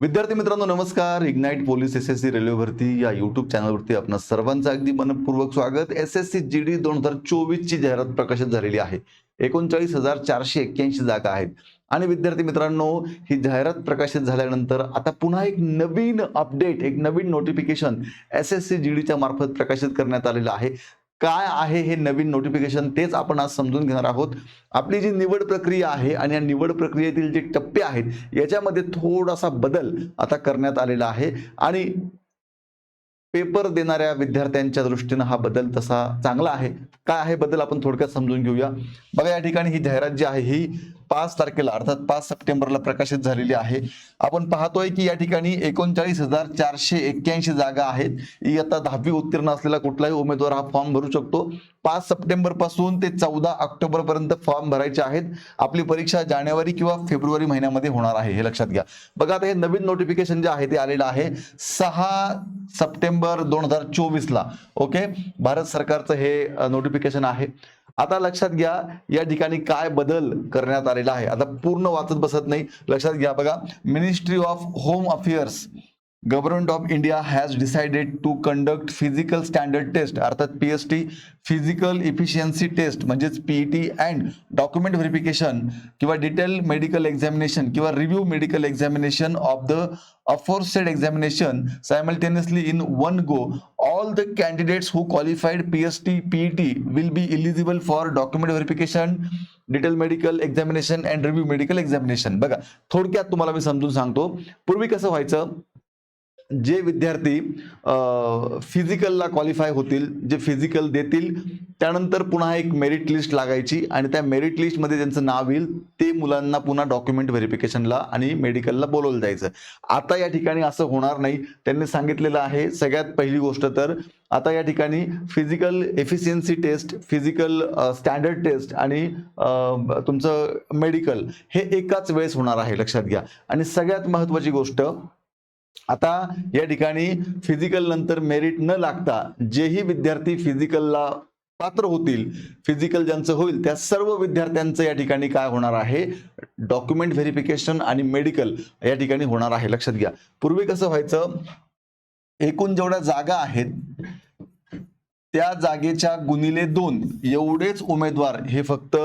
विद्यार्थी मित्रांनो नमस्कार. Ignite police S S C railway भरती या युट्यूब चॅनलवरती आपण सर्वांचं अगदी मनपूर्वक स्वागत. S S C G D दोन हजार चोवीस ची जाहिरात प्रकाशित झालेली आहे. एकोणचाळीस हजार चारशे एक्क्याऐंशी जागा आहेत. आणि विद्यार्थी मित्रांनो ही जाहिरात प्रकाशित झाल्यानंतर आता पुन्हा एक नवीन अपडेट एक नवीन notification S S C G डीच्या मार्फत प्रकाशित करण्यात आलेलं आहे. काय आहे हे नवीन नोटिफिकेशन तेच आपण आज समजून घेणार आहोत. आपली जी निवड प्रक्रिया आहे आणि या निवड प्रक्रियेतील जे टप्पे आहेत याच्यामध्ये थोडासा बदल आता करण्यात आलेला आहे. आणि पेपर देणाऱ्या विद्यार्थ्यांच्या दृष्टीनं हा बदल तसा चांगला आहे. काय आहे बदल आपण थोडक्यात समजून घेऊया. बघा या ठिकाणी ही जाहिरात जी आहे ही पाच तारखेला अर्थात पाच सप्टेंबरला प्रकाशित झालेली आहे. आपण पाहतोय की या ठिकाणी एकोणचाळीस हजार चारशे एक्क्याऐंशी जागा आहेत. इयत्ता दहावी उत्तीर्ण असलेला कुठलाही उमेदवार हा फॉर्म भरू शकतो. पाच सप्टेंबरपासून ते चौदा ऑक्टोबर पर्यंत फॉर्म भरायचे आहेत. आपली परीक्षा जानेवारी किंवा फेब्रुवारी महिन्यामध्ये होणार आहे हे लक्षात घ्या. बघा आता हे नवीन नोटिफिकेशन जे आहे ते आलेलं आहे. सहा सप्टेंबर दोन हजार चोवीस ला ओके भारत सरकारचं हे नोटिफिकेशन आहे. आता लक्षात घ्या या ठिकाणी काय बदल करण्यात आलेला आहे. आता पूर्ण वाचत बसत नाही. लक्षात घ्या बघा ministry of home affairs government of India has decided to conduct physical standard test अर्थात P S T physical efficiency test म्हणजेच पीईटी अँड डॉक्युमेंट व्हेरिफिकेशन किंवा डिटेल मेडिकल एक्झामिनेशन किंवा review medical examination of the aforestated examination simultaneously in one go all the one who all P S T P E T will be eligible for document verification detail medical examination and review medical examination बघा थोडक्यात तुम्हाला मी समजून सांगतो. पूर्वी कसं व्हायचं? जे विद्यार्थी फिजिकलला क्वालिफाय होतील जे फिजिकल देतील त्यानंतर पुन्हा एक मेरिट लिस्ट लागायची आणि त्या मेरिट लिस्टमध्ये ज्यांचं नाव येईल ते मुलांना पुन्हा डॉक्युमेंट व्हेरिफिकेशनला आणि मेडिकलला बोलवलं जायचं. आता या ठिकाणी असं होणार नाही. त्यांनी सांगितलेलं आहे सगळ्यात पहिली गोष्ट तर आता या ठिकाणी physical efficiency test physical standard test आणि तुमचं मेडिकल हे एकाच वेळेस होणार आहे लक्षात घ्या. आणि सगळ्यात महत्त्वाची गोष्ट आता या ठिकाणी फिजिकल नंतर मेरिट न लागता जेही विद्यार्थी फिजिकलला पात्र होतील फिजिकल ज्यांचं होईल त्या सर्व विद्यार्थ्यांचं या ठिकाणी काय होणार आहे? डॉक्युमेंट व्हेरिफिकेशन आणि मेडिकल या ठिकाणी होणार आहे. लक्षात घ्या. पूर्वी कसं व्हायचं? एकूण जेवढ्या जागा आहेत त्या जागेच्या गुणिले दोन एवढेच उमेदवार हे फक्त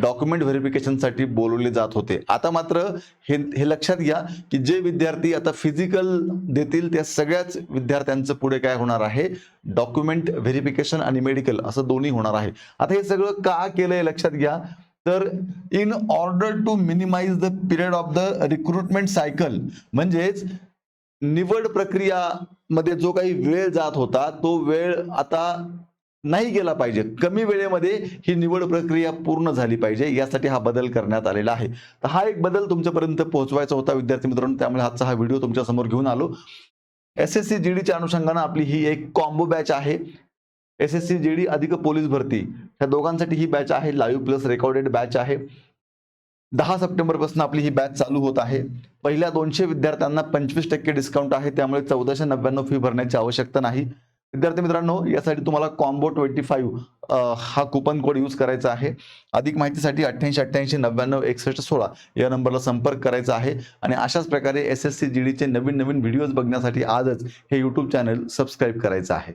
डॉक्युमेंट व्हेरिफिकेशनसाठी बोलवले जात होते. आता मात्र हे हे लक्षात घ्या की जे विद्यार्थी आता फिजिकल देतील त्या सगळ्याच विद्यार्थ्यांचं पुढे काय होणार आहे? डॉक्युमेंट व्हेरिफिकेशन आणि मेडिकल असं दोन्ही होणार आहे. आता हे सगळं का केलंय लक्षात घ्या. तर in order to minimise the period of the recruitment cycle म्हणजेच निवड प्रक्रिया मध्ये जो काही वेळ जात होता तो वेळ आता नाही गेला पाहिजे. कमी वेळेमध्ये ही निवड प्रक्रिया पूर्ण झाली पाहिजे. यासाठी हा बदल करण्यात आलेला आहे. तर हा एक बदल तुमच्यापर्यंत पोहोचवायचा होता विद्यार्थी मित्रांनो. त्यामुळे आजचा हा व्हिडिओ तुमच्यासमोर घेऊन आलो. एस एस सी जी डीच्या अनुषंगानं आपली ही एक कॉम्बो बॅच आहे. S S C G D अधिक पोलीस भरती. ह्या दोघांसाठी ही बॅच आहे. लाईव्ह प्लस रेकॉर्डेड बॅच आहे. दहा सप्टेंबरपासून आपली ही बॅच चालू होत आहे. पहिल्या दोनशे विद्यार्थ्यांना पंचवीस टक्के डिस्काउंट आहे त्यामुळे चौदाशे नव्याण्णव फी भरण्याची आवश्यकता नाही. विद्यार्थी मित्रांनो यासाठी तुम्हाला कॉम्बो ट्वेंटी फाईव्ह हा कुपन कोड यूज करायचा आहे. अधिक माहितीसाठी अठ्ठ्याऐंशी अठ्ठ्याऐंशी नव्याण्णव एकसष्ट सोळा या नंबरला संपर्क करायचा आहे. आणि अशाच प्रकारे एस एस सी जी डीचे नवीन नवीन व्हिडिओज बघण्यासाठी आजच हे यूट्यूब चॅनल सबस्क्राईब करायचं आहे.